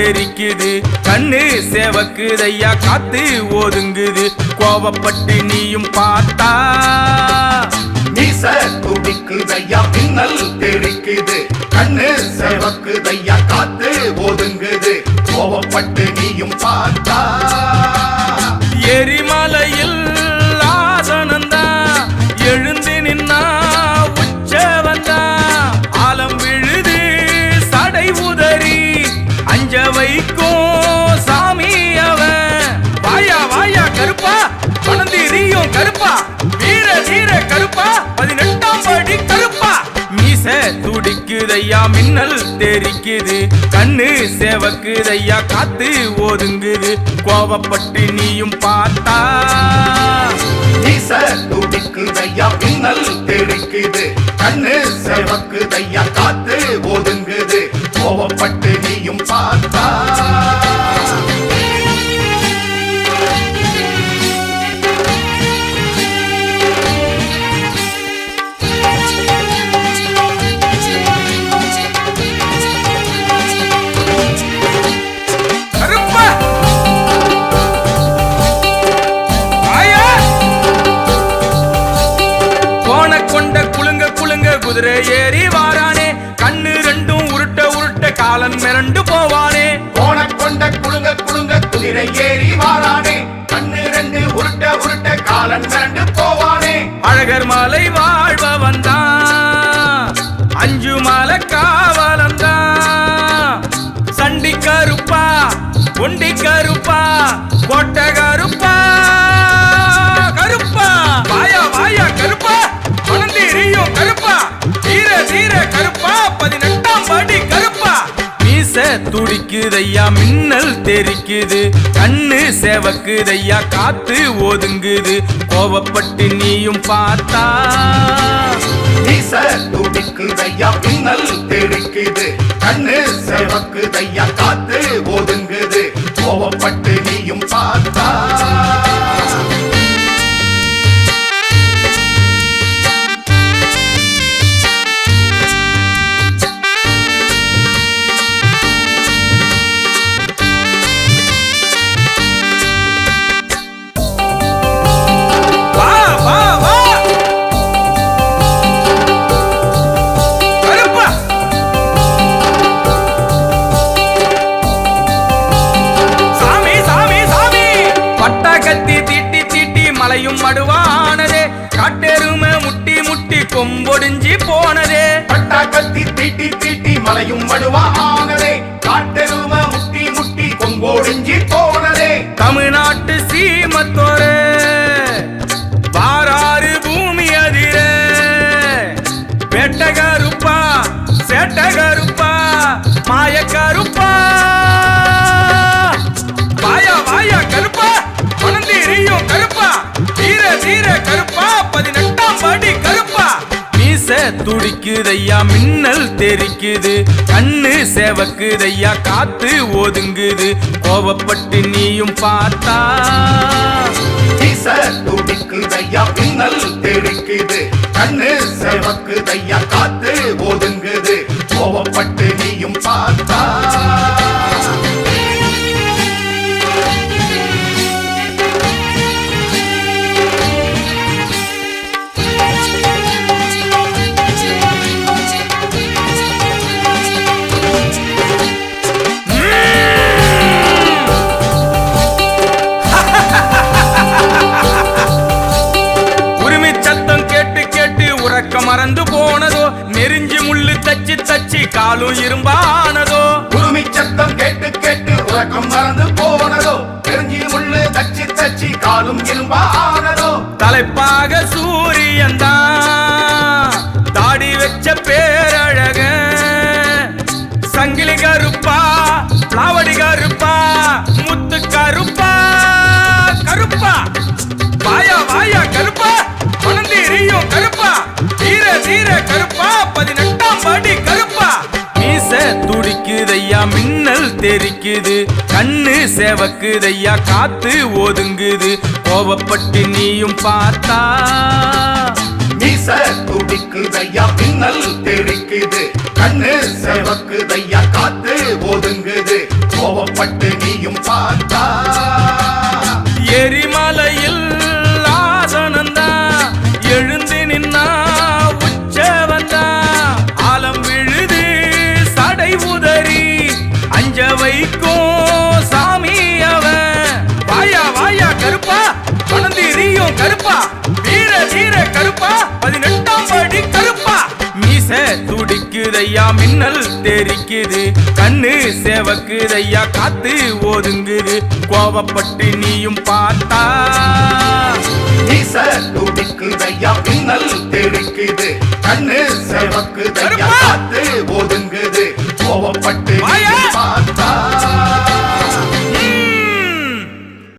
துடிக்குதையா தெரிக்குது கண்ணு சேவக்குதையா காத்து ஒதுங்குது. கோவப்பட்டு நீயும் பார்த்தா மீச துடிக்குதையா பின்னல் தெரிக்குது கண்ணு சேவக்குதையா காத்து ஒதுங்குது. கோவப்பட்டு நீயும் பார்த்தா துடிக்குதையா மின்னல் தெரிக்குது. கண்ணு சேவக்குதையா காத்து ஒதுங்குது. கோவப்பட்டு நீயும் பார்த்தா. துடிக்குதையா மின்னல் தெரிக்குது. கண்ணு செவக்குதையா காத்து துடிக்குதையா மின்னல் தெரிக்குது. கண்ணு சேவக்குதையா காத்து ஒதுங்குது. கோவப்பட்டு நீயும் பார்த்தா. துடிக்குதையா மின்னல் தெரிக்குது. கண்ணு செவக்குதையா காத்து ஒதுங்குது. கோவப்பட்டு நீ தீட்டி மடுவானதே. காட்டெருமை முட்டி முட்டி கொம்பொடிஞ்சி போனதே. பட்டா கத்தி தீட்டி தீட்டி மலையும் மடுவானதே. காட்டெரும முட்டி முட்டி கொம்பொடிஞ்சி போன துடிக்குதையா மின்னல் தெரிக்குது. கண்ணு சேவக்குதையா காத்து ஒதுங்குது. கோவப்பட்டு நீயும் பார்த்தா. மீச துடிக்குதையா மின்னல் தெரிக்குது. கண்ணு செவக்குதையா காத்து ஒதுங்குது. கோவப்பட்டு நீயும் பார்த்தா. தலைப்பாக சூரியன் தான் தாடி வச்ச பேரழக. சங்கிலி கருப்பா பிளாவடி கருப்பா முத்து கருப்பா கருப்பா. வாயா வாயா கருப்பா. பணந்தீரியும் கருப்பா. தீர தீர கருப்பா. பதினெட்டாம் படி கருப்பா. மீச துடிக்குதையா மின்னல் தெரிக்குது. சேவக்குதையா காத்து ஒதுங்குது. கோவப்பட்டு நீயும் பார்த்தா. மீச துடிக்குதையா பின்னல் தெரிக்குது கண்ணு செவக்குதையா காத்து ஒதுங்குது. கோவப்பட்டு நீயும் பார்த்தா. துடிக்குதையா மின்னல் தெரிக்குது. கண்ணு சேவக்குதையா காத்து ஒதுங்குது. கோவப்பட்டு நீயும் பார்த்தா. துடிக்குதையா பின்னல் தெரிக்குது. கண்ணு செவக்குதையா கருப்பா!